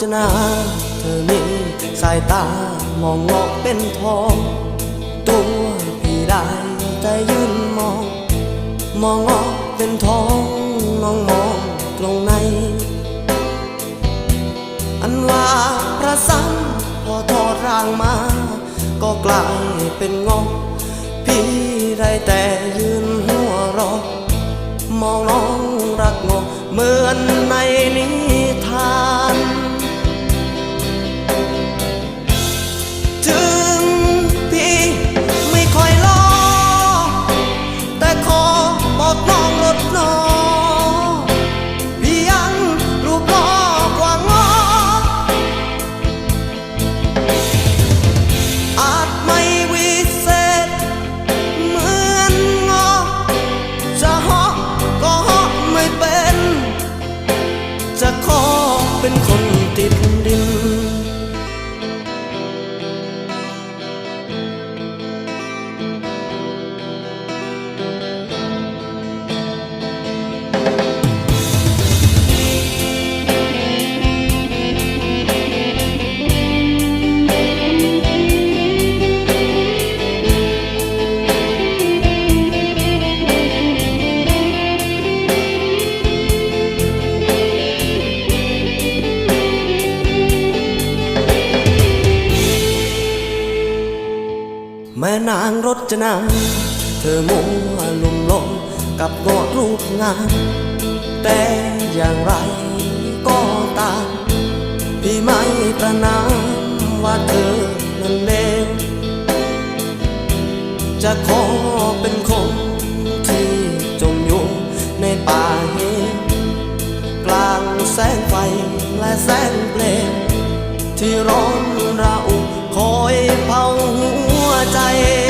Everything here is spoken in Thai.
จนา เธอมีสายตามองงอกเป็นทอง ตัวพี่ได้แต่ยืนมอง มองงอกเป็นทองน้องมองตรงไหนอันว่าพระสังพอทอดร่างมา ก็กลายเป็นงอก พี่ได้แต่ยืนหัวเรอ มองน้องรักงอกเหมือนในนิทาน แม่นางรจนาเธอมัวลุ่มหลงกับงอรูปงามแต่อย่างไรก็ตาม พี่ไม่ประนามว่าเธอนั้นเลวจะขอเป็นคนที่จมอยู่ในป่าเหวกลางแสงไฟและแสงเปลวที่ร้อนระอุคอยเผาหัว ใจ